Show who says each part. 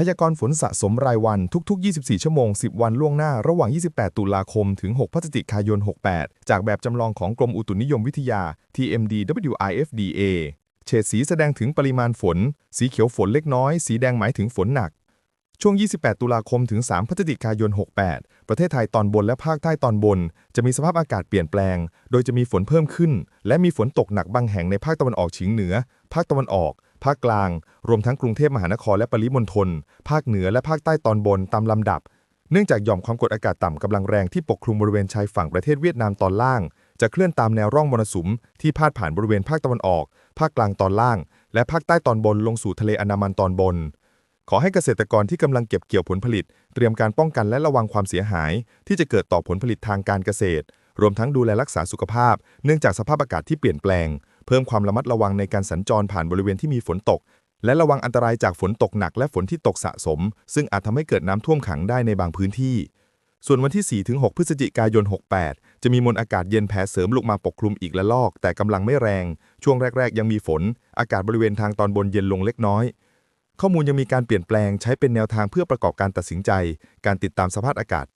Speaker 1: พยากรณ์ฝนสะสมรายวันทุก ๆ 24 ชั่วโมง 10 วันล่วงหน้าระหว่าง 28 ตุลาคม ถึง 6 พฤศจิกายน 68 จากแบบจำลองของกรมอุตุนิยมวิทยา TMD WIFDA เฉดสีแสดงถึงปริมาณฝน สีเขียวฝนเล็กน้อย สีแดงหมายถึงฝนหนัก ช่วง 28 ตุลาคม ถึง 3 พฤศจิกายน 68 ประเทศไทยตอนบนและภาคใต้ตอนบน จะมีสภาพอากาศเปลี่ยนแปลง โดยจะมีฝนเพิ่มขึ้น และมีฝนตกหนักบางแห่งในภาคตะวันออกเฉียงเหนือ ภาคตะวันออก ภาคกลาง รวมทั้งกรุงเทพมหานครและปริมณฑล ภาคเหนือและภาคใต้ตอนบนตามลำดับ เนื่องจากหย่อมความกดอากาศต่ำกำลังแรงที่ปกคลุมบริเวณชายฝั่งประเทศเวียดนามตอนล่าง จะเคลื่อนตามแนวร่องมรสุม ที่พาดผ่านบริเวณภาคตะวันออก ภาคกลางตอนล่าง และภาคใต้ตอนบนลงสู่ทะเลอันดามันตอนบน ขอให้เกษตรกรที่กำลังเก็บเกี่ยวผลผลิต เตรียมการป้องกันและระวังความเสียหาย ที่จะเกิดต่อผลผลิตทางการเกษตร รวมทั้งดูแลรักษาสุขภาพ เนื่องจากสภาพอากาศที่เปลี่ยนแปลง เพิ่มความระมัดระวังในการสัญจรผ่านบริเวณที่มีฝนตก และระวังอันตรายจากฝนตกหนักและฝนที่ตกสะสม ซึ่งอาจทำให้เกิดน้ำท่วมขังได้ในบางพื้นที่ ส่วนวันที่4-6พฤศจิกายน 68 จะมีมวลอากาศเย็นแผ่เสริมลงมาปกคลุมอีกละลอก แต่กำลังไม่แรง ช่วงแรก ๆ ยังมีฝน อากาศบริเวณทางตอนบนเย็นลงเล็กน้อยข้อมูลยังมีการเปลี่ยนแปลงใช้เป็นแนวทางเพื่อประกอบการตัดสินใจ การติดตามสภาพอากาศ